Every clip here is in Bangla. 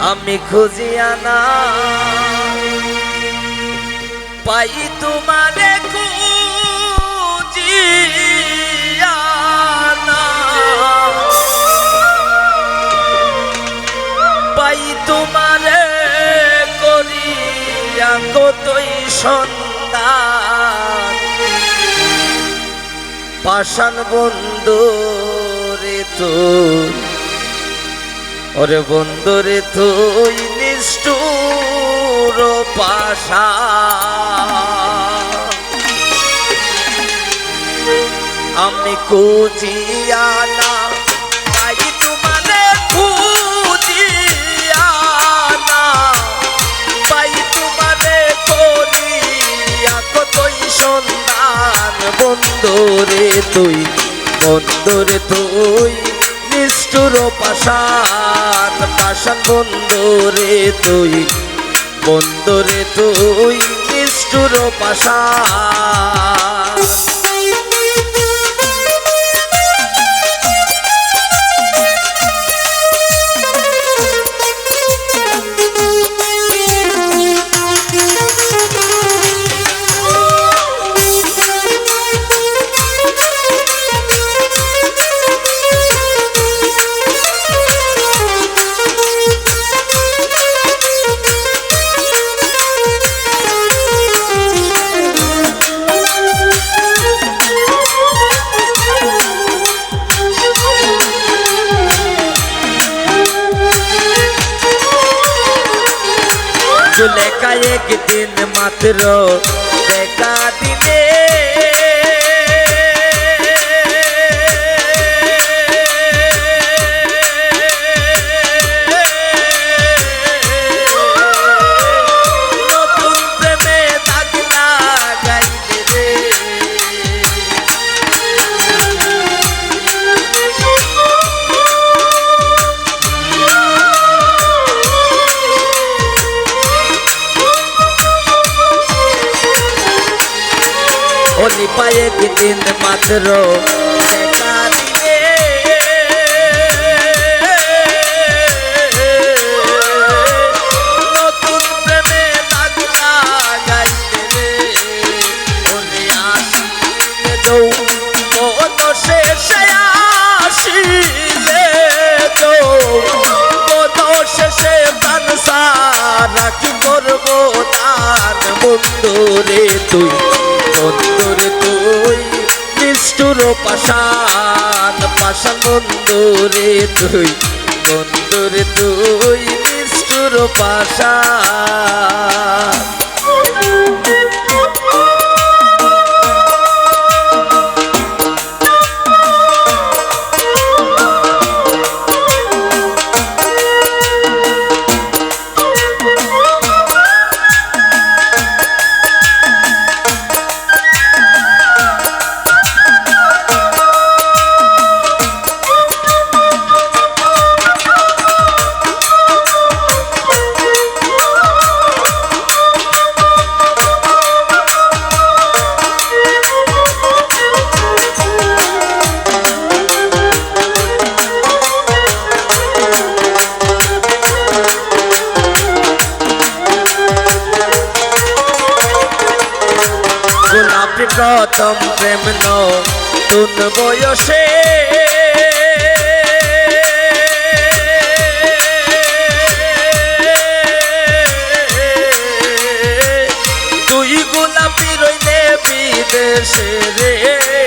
আমি খুঁজিয়া না পাই তোমারে না পাই তোমারে করিয়া কতই সন্ধান পাষাণ বন্ধু রে তোর ওরে বন্ধু রে তুই নিষ্ঠুর পাশা। আমি খুঁজিয়া না তাই তোমারে, খুঁজিয়া না পাই তোমারে করিয়া সন্ধান বন্ধুরে তুই বন্ধুরে তুই নিষ্ঠুর পাশান পাশান বন্ধুরে তুই বন্ধুরে তুই নিষ্ঠুর পাশান চুলেকা একদিন মাত্র দেখা দিলে অলি পায়ে দিন মাত্র দেখা দিলে নতুন কি করব তার বন্ধুরে তুই বন্ধুরে তুই নিষ্ঠুর পাশান পাশান বন্ধুরে তুই বন্ধুরে তুই নিষ্ঠুর পাশান প্রথম প্রেম নতুন বয়সে। তুই গোলাপি রইলে বিদেশে রে।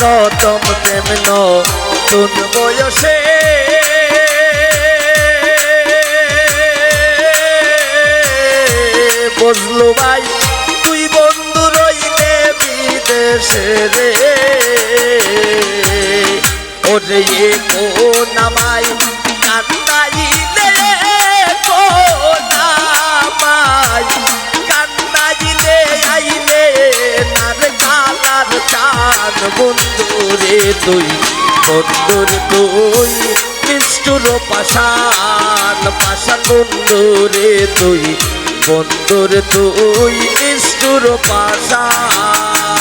সাচা প্রথম তুন বয়সে? বুঝলো ভাই তুই বন্ধু রইলে বিদেশে রে। ওরে এ নামাই তুই বন্ধুর তুই নিষ্ঠুর পাশান পাশা বন্ধুরে তুই বন্ধুর তুই নিষ্ঠুর পাশান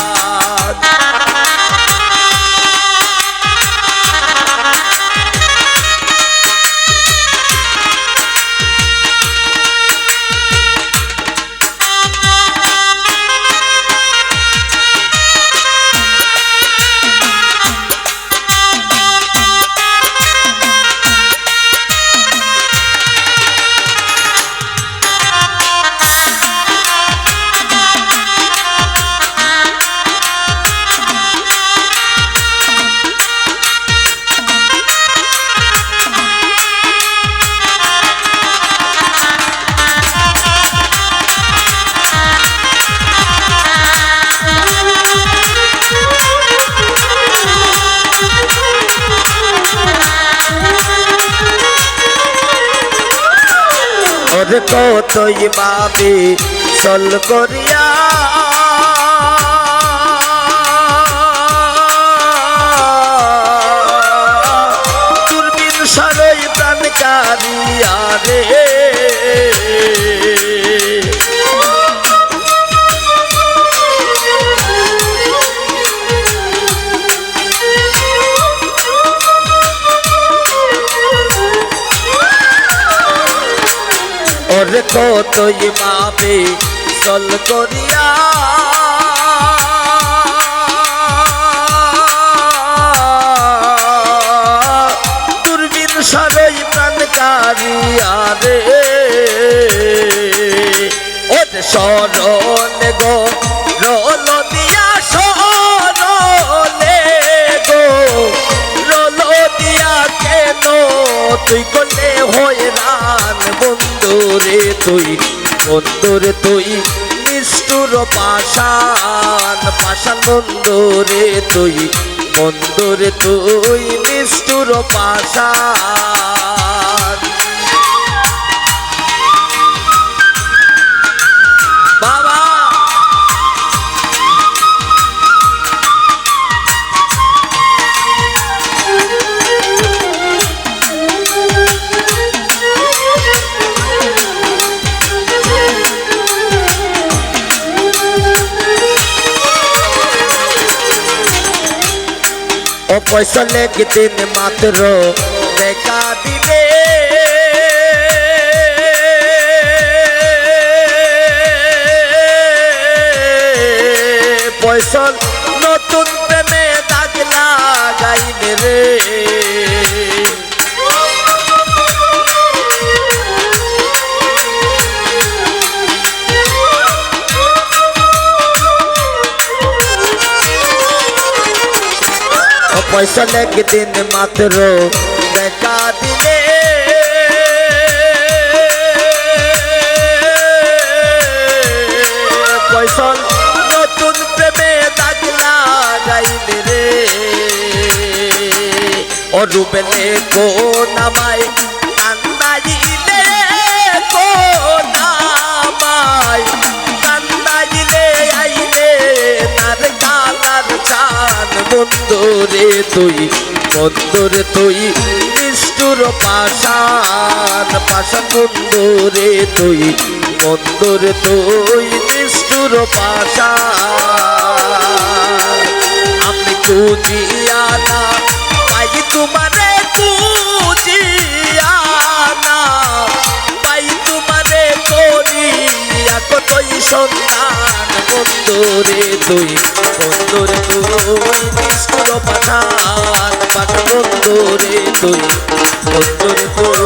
কতই বাবে চল করিয়া। দুর্বিন সারই প্রাণ কারিয়া রে। ওর কতই বাবে চল করিয়া। দূরবীন সারই প্রাণ কারিয়া রে ওর স্মরণ তুই বন্ধুরে তুই নিষ্ঠুর পাশান পাশান বন্ধুরে তুই বন্ধুরে তুই নিষ্ঠুর পাশান লেগে দিন মাত্র। দেখা দিবে। পয়সা নতুন প্রেমে দাগ লাগাইবে রে। ও একদিন মাত্র দেখা দিলে। ফসল নতুন প্রেমে দাগলা লাগাইলে রে। অরুবেলে কো নামাই কান্দাইলে চান বন্ধুরে তুই বন্দরে তুই নিষ্ঠুর পাশান পাশান বন্ধুরে তুই বন্দরে তুই নিষ্ঠুর পাশা আমি খুঁজিয়া না পাই তোমারে কতই সন্তান? বন্ধুরে তুই বন্ধুরে তুই নিষ্ঠুর পাঠান। পাঠ বন্ধুরে তুই বন্ধুরে তুই।